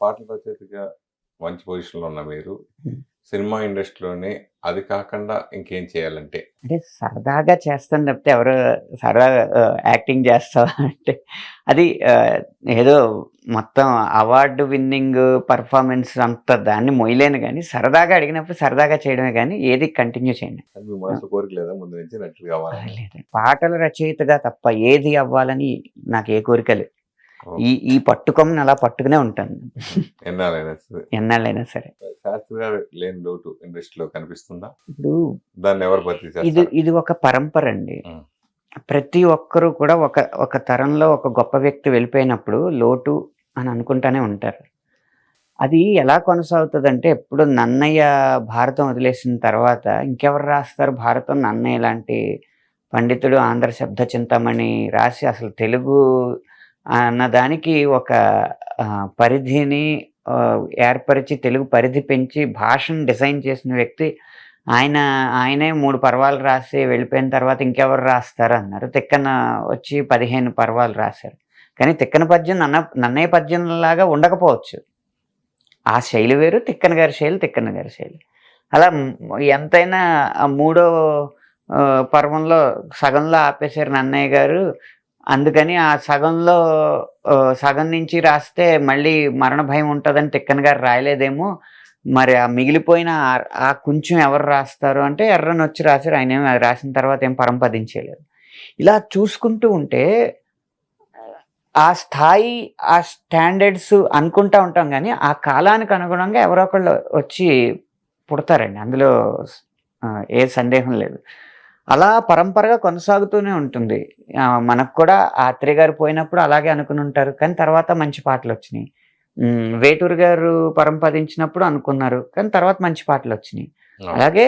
పాటల రచయితగా మంచి పొజిషన్లో ఉన్న మీరు. సినిమా ఇండస్ట్రీలోనే అది కాకుండా ఇంకేం చేయాలంటే? అంటే సరదాగా చేస్తాను తప్పితే ఎవరు సరదా యాక్టింగ్ చేస్తావా అంటే అది ఏదో మొత్తం అవార్డు విన్నింగ్ పర్ఫార్మెన్స్ అంత దాన్ని మొయ్యలేను కానీ సరదాగా అడిగినప్పుడు సరదాగా చేయడమే కానీ ఏది కంటిన్యూ చేయండి పాటల రచయితగా తప్ప ఏది అవ్వాలని నాకు ఏ కోరిక లేదు. ఈ ఈ పట్టుకొమ్మని అలా పట్టుకునే ఉంటాను ఎన్నాళ్ళైనా సరే. లేని లోటు ఇండస్ట్రీలో కనిపిస్తుందా? ఇప్పుడు దాన్ని ఎవరు భర్తీ ఇది ఇది ఒక పరంపర అండి. ప్రతి ఒక్కరూ కూడా ఒక ఒక తరంలో ఒక గొప్ప వ్యక్తి వెళ్ళిపోయినప్పుడు లోటు అని అనుకుంటానే ఉంటారు. అది ఎలా కొనసాగుతుంది అంటే ఎప్పుడు నన్నయ్య భారతం వదిలేసిన తర్వాత ఇంకెవరు రాస్తారు భారతం? నన్నయ్య లాంటి పండితుడు ఆంధ్ర శబ్ద చింతామణి రాసి అసలు తెలుగు అన్న దానికి ఒక పరిధిని ఏర్పరిచి తెలుగు పరిధి పెంచి భాషను డిజైన్ చేసిన వ్యక్తి ఆయన ఆయనే మూడు పర్వాలు రాసి వెళ్ళిపోయిన తర్వాత ఇంకెవరు రాస్తారు అన్నారు. తిక్కన వచ్చి పదిహేను పర్వాలు రాశారు. కానీ తిక్కన పద్యం నన్న నన్నయ్య పద్యంలాగా ఉండకపోవచ్చు. ఆ శైలి వేరు తిక్కన గారి శైలి తిక్కన గారి శైలి. అలా ఎంతైనా ఆ మూడో పర్వంలో సగంలో ఆపేశారు నన్నయ్య గారు. అందుకని ఆ సగంలో సగం నుంచి రాస్తే మళ్ళీ మరణ భయం ఉంటుందని తిక్కన గారు రాయలేదేమో. మరి ఆ మిగిలిపోయిన ఆ- కొంచెం ఎవరు రాస్తారు అంటే ఎర్రని వచ్చి రాశారు. ఆయన ఏమి అది రాసిన తర్వాత ఏం పరంపదించలేదు ఇలా చూసుకుంటూ ఉంటే ఆ స్థాయి ఆ స్టాండర్డ్స్ అనుకుంటా ఉంటాం కానీ ఆ కాలానికి అనుగుణంగా ఎవరో ఒకళ్ళు వచ్చి పుడతారండి. అందులో ఏ సందేహం లేదు. అలా పరంపరగా కొనసాగుతూనే ఉంటుంది. మనకు కూడా ఆత్రేయ గారు పోయినప్పుడు అలాగే అనుకుని ఉంటారు. కానీ తర్వాత మంచి పాటలు వచ్చినాయి. వేటూరు గారు పరంపదించినప్పుడు అనుకున్నారు. కానీ తర్వాత మంచి పాటలు వచ్చినాయి. అలాగే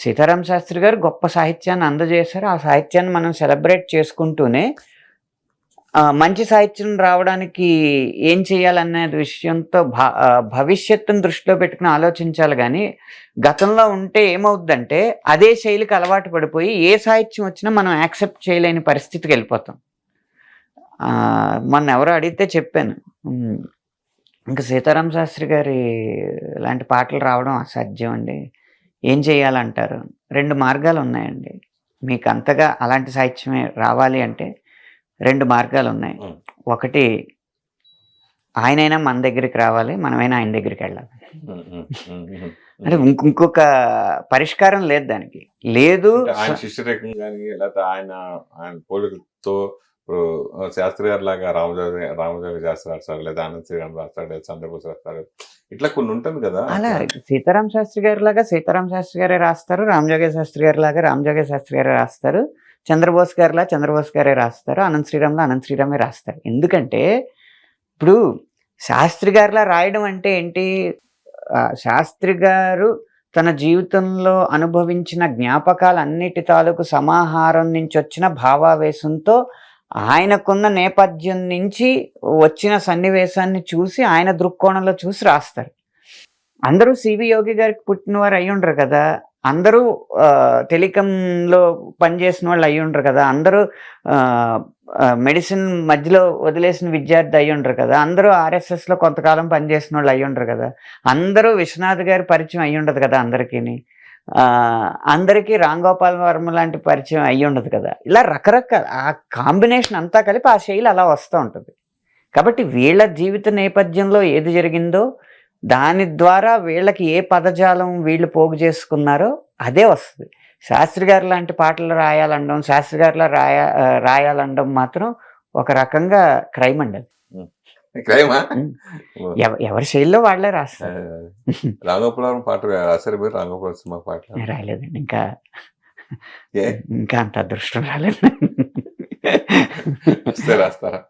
సీతారాం శాస్త్రి గారు గొప్ప సాహిత్యాన్ని అందజేశారు. ఆ సాహిత్యాన్ని మనం సెలబ్రేట్ చేసుకుంటూనే మంచి సాహిత్యం రావడానికి ఏం చేయాలనే విషయంతో భవిష్యత్తును దృష్టిలో పెట్టుకుని ఆలోచించాలి కానీ గతంలో ఉంటే ఏమవుద్దంటే అదే శైలికి అలవాటు పడిపోయి ఏ సాహిత్యం వచ్చినా మనం యాక్సెప్ట్ చేయలేని పరిస్థితికి వెళ్ళిపోతాం. మొన్న ఎవరో అడిగితే చెప్పాను. ఇంకా సీతారాం శాస్త్రి గారి లాంటి పాటలు రావడం అసాధ్యం అండి. ఏం చేయాలంటారు? రెండు మార్గాలు ఉన్నాయండి. మీకు అంతగా అలాంటి సాహిత్యమే రావాలి అంటే రెండు మార్గాలు ఉన్నాయి. ఒకటి ఆయనైనా మన దగ్గరికి రావాలి మనమైనా ఆయన దగ్గరికి వెళ్ళాలి. అంటే ఇంక- ఇంకొక పరిష్కారం లేదు దానికి. లేదు ఆయన శిష్యరేఖం కానీ లేకపోతే ఆయన ఆయన పోలికతో శాస్త్రి గారి లాగా రామజోగి రామజోగి శాస్త్రి రాస్తారు లేదా ఆనంద్ శ్రీరామ్ రాస్తాడు లేదా చంద్రబోస్ రాస్తారు. ఇట్లా కొన్ని ఉంటుంది కదా. అలా సీతారాం శాస్త్రి గారి లాగా సీతారాం శాస్త్రి గారే రాస్తారు రామజోగే శాస్త్రి గారి లాగా రామజోగే శాస్త్రి గారే రాస్తారు. చంద్రబోస్ గారిలా చంద్రబోస్ గారే రాస్తారు అనంత్ శ్రీరామ్లా అనంత్ శ్రీరామే రాస్తారు. ఎందుకంటే ఇప్పుడు శాస్త్రి గారిలా రాయడం అంటే ఏంటి? శాస్త్రి గారు తన జీవితంలో అనుభవించిన జ్ఞాపకాలన్నిటి తాలూకు సమాహారం నుంచి వచ్చిన భావావేశంతో ఆయనకున్న నేపథ్యం నుంచి వచ్చిన సన్నివేశాన్ని చూసి ఆయన దృక్కోణంలో చూసి రాస్తారు. అందరూ సివి యోగి గారికి పుట్టినవారు అయి ఉండరు కదా. అందరూ ఆ, టెలికాంలో పనిచేసిన వాళ్ళు అయి ఉండరు కదా. అందరూ మెడిసిన్ మధ్యలో వదిలేసిన విద్యార్థి అయి ఉండరు కదా. అందరూ ఆర్ఎస్ఎస్లో కొంతకాలం పనిచేసిన వాళ్ళు అయి ఉండరు కదా. అందరూ విశ్వనాథ్ గారి పరిచయం అయి ఉండదు కదా అందరికీ అందరికీ రాంగోపాల్ వర్మ లాంటి పరిచయం అయి ఉండదు కదా. ఇలా రకరకాల ఆ కాంబినేషన్ అంతా కలిపి ఆ శైలి అలా వస్తూ ఉంటుంది. కాబట్టి వీళ్ళ జీవిత నేపథ్యంలో ఏది జరిగిందో దాని ద్వారా వీళ్ళకి ఏ పదజాలం వీళ్ళు పోగు చేసుకున్నారో అదే వస్తుంది. శాస్త్రి గారు లాంటి పాటలు రాయాలనడం శాస్త్రి గారిలా రాయ ఆ, రాయాలనడం మాత్రం ఒక రకంగా క్రైమ్ అండి ఎవరి శైలిలో వాళ్ళే రాస్తారు. పాట రాశారు మీరు? సినిమా పాట నేను రాయలేదండి ఇంకా ఇంకా అంత అదృష్టం రాలేదు. రాస్తారా?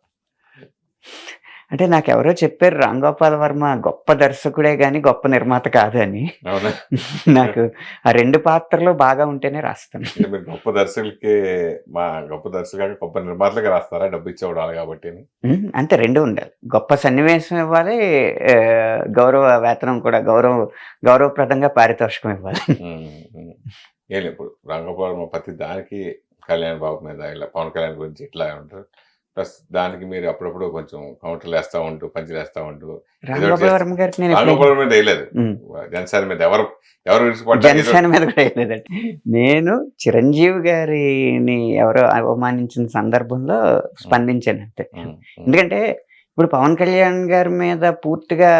అంటే నాకు ఎవరో చెప్పారు రామ్ గోపాల్ వర్మ గొప్ప దర్శకుడే గాని గొప్ప నిర్మాత కాదు అని అవునా? నాకు ఆ రెండు పాత్రలు బాగా ఉంటేనే రాస్తాను. మీరు గొప్ప దర్శకులకి మా గొప్ప దర్శకులు గొప్ప నిర్మాతలకు రాస్తారా? డబ్బు ఇచ్చేవాడు కాబట్టి అంతే రెండు ఉండాలి. గొప్ప సన్నివేశం ఇవ్వాలి గౌరవ వేతనం కూడా గౌరవ గౌరవప్రదంగా పారితోషికం ఇవ్వాలి. ఏం లేదు ఇప్పుడు రంగపురం ప్రతి దానికి కళ్యాణ్ బాబు మీద ఇలా పవన్ కళ్యాణ్ గురించి ఇట్లా ఉంటారు. ప్లస్ దానికి మీరు అప్పుడప్పుడు కొంచెం కౌంటర్లు వేస్తా ఉంటూ పంచులు వేస్తా ఉంటూ నేను ఎప్పుడు- రామగోపాల్ మీద వేయలేదు. ఉమ్. జనసేన మీద ఎవరు ఎవరు విడిచిపడ్డా జనసేన మీద కూడా వేయలేదండి. నేను చిరంజీవి గారిని ఎవరో అవమానించిన సందర్భంలో స్పందించాను అంతే. ఎందుకంటే ఇప్పుడు పవన్ కళ్యాణ్ గారి మీద పూర్తిగా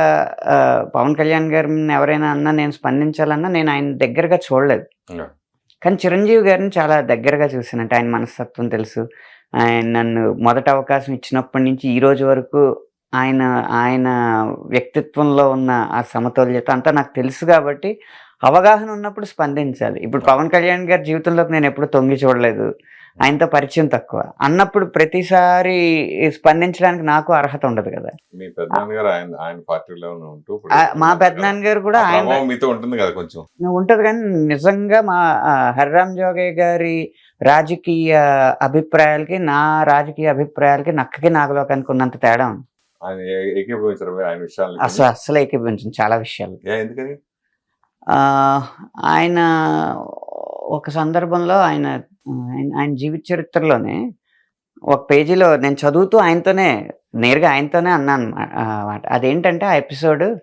పవన్ కళ్యాణ్ గారిని ఎవరైనా అన్నా నేను స్పందించాలన్నా నేను ఆయన దగ్గరగా చూడలేదు. కానీ చిరంజీవి గారిని చాలా దగ్గరగా చూసానంటే ఆయన మనస్తత్వం తెలుసు. ఆయన నన్ను మొదటి అవకాశం ఇచ్చినప్పటి నుంచి ఈ రోజు వరకు ఆయన ఆయన వ్యక్తిత్వంలో ఉన్న ఆ సమతుల్యత అంతా నాకు తెలుసు కాబట్టి అవగాహన ఉన్నప్పుడు స్పందించాలి. ఇప్పుడు పవన్ కళ్యాణ్ గారి జీవితంలోకి నేను ఎప్పుడు తొంగి చూడలేదు. ఆయనతో పరిచయం తక్కువ. అన్నప్పుడు ప్రతిసారి స్పందించడానికి నాకు అర్హత ఉండదు కదా. మీ పెద్దనాన్న గారు కూడా ఆయన మీతో ఉంటుంది కదా కొంచెం. ఉంటది కానీ నిజంగా మా హర్రామ్ జోగయ్య గారి రాజకీయ అభిప్రాయాలకి నా రాజకీయ అభిప్రాయాలకి నక్కకి నాగలోకానికి ఉన్నంత తేడా ఉంది. అసలు అస్సలు ఏకీభవించింది చాలా విషయాలు. ఆయన ఒక సందర్భంలో ఆయన ఆయన- జీవిత చరిత్రలోనే ఒక పేజీలో నేను చదువుతూ ఆయనతోనే నేరుగా ఆయనతోనే అన్నాను అన్నమాట అదేంటంటే ఆ ఎపిసోడ్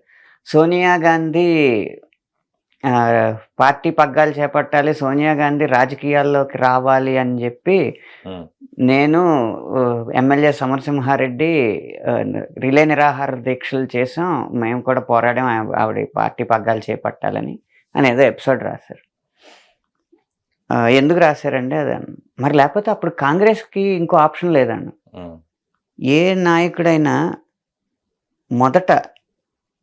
సోనియా గాంధీ పార్టీ పగ్గాలు చేపట్టాలి సోనియా గాంధీ రాజకీయాల్లోకి రావాలి అని చెప్పి నేను ఎమ్మెల్యే సమరసింహారెడ్డి రిలే నిరాహార దీక్షలు చేసాం మేము కూడా పోరాడాం ఆవి- ఆవిడ పార్టీ పగ్గాలు చేపట్టాలని అని ఏదో ఎపిసోడ్ రాశారు. ఎందుకు రాశారంటే అది? అన్న. మరి లేకపోతే అప్పుడు కాంగ్రెస్కి ఇంకో ఆప్షన్ లేదన్న. ఏ నాయకుడైనా మొదట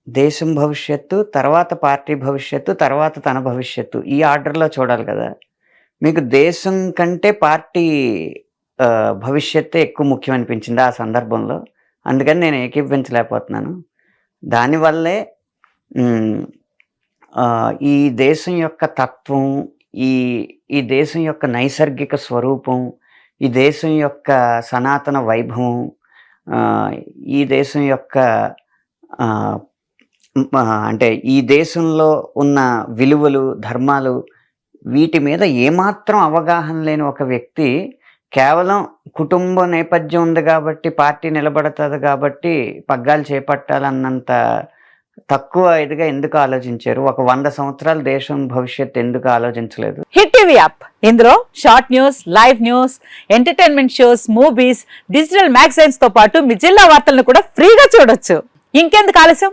దేశం భవిష్యత్తు తర్వాత పార్టీ భవిష్యత్తు తర్వాత తన భవిష్యత్తు. ఈ ఆర్డర్లో చూడాలి కదా. మీకు దేశం కంటే పార్టీ భవిష్యత్తే ఎక్కువ ముఖ్యం అనిపించింది ఆ సందర్భంలో. అందుకని నేను ఏకీభవించలేకపోతున్నాను. దానివల్లే ఈ దేశం యొక్క తత్వం ఈ ఈ దేశం యొక్క నైసర్గిక స్వరూపం ఈ దేశం యొక్క సనాతన వైభవం ఈ దేశం యొక్క అంటే ఈ దేశంలో ఉన్న విలువలు ధర్మాలు వీటి మీద ఏమాత్రం అవగాహన లేని ఒక వ్యక్తి కేవలం కుటుంబ నేపథ్యం ఉంది కాబట్టి పార్టీ నిలబడుతుంది కాబట్టి పగ్గాలు చేపట్టాలన్నంత తక్కువ ఇదిగా ఎందుకు ఆలోచించారు? ఒక వంద సంవత్సరాల దేశం భవిష్యత్తు ఎందుకు ఆలోచించలేదు? Hit TV app. ఇందులో short news live news entertainment shows movies digital మ్యాగజైన్స్తో పాటు మీ జిల్లా వార్తలను కూడా ఫ్రీగా చూడొచ్చు. ఇంకెందుకు ఆలస్యం?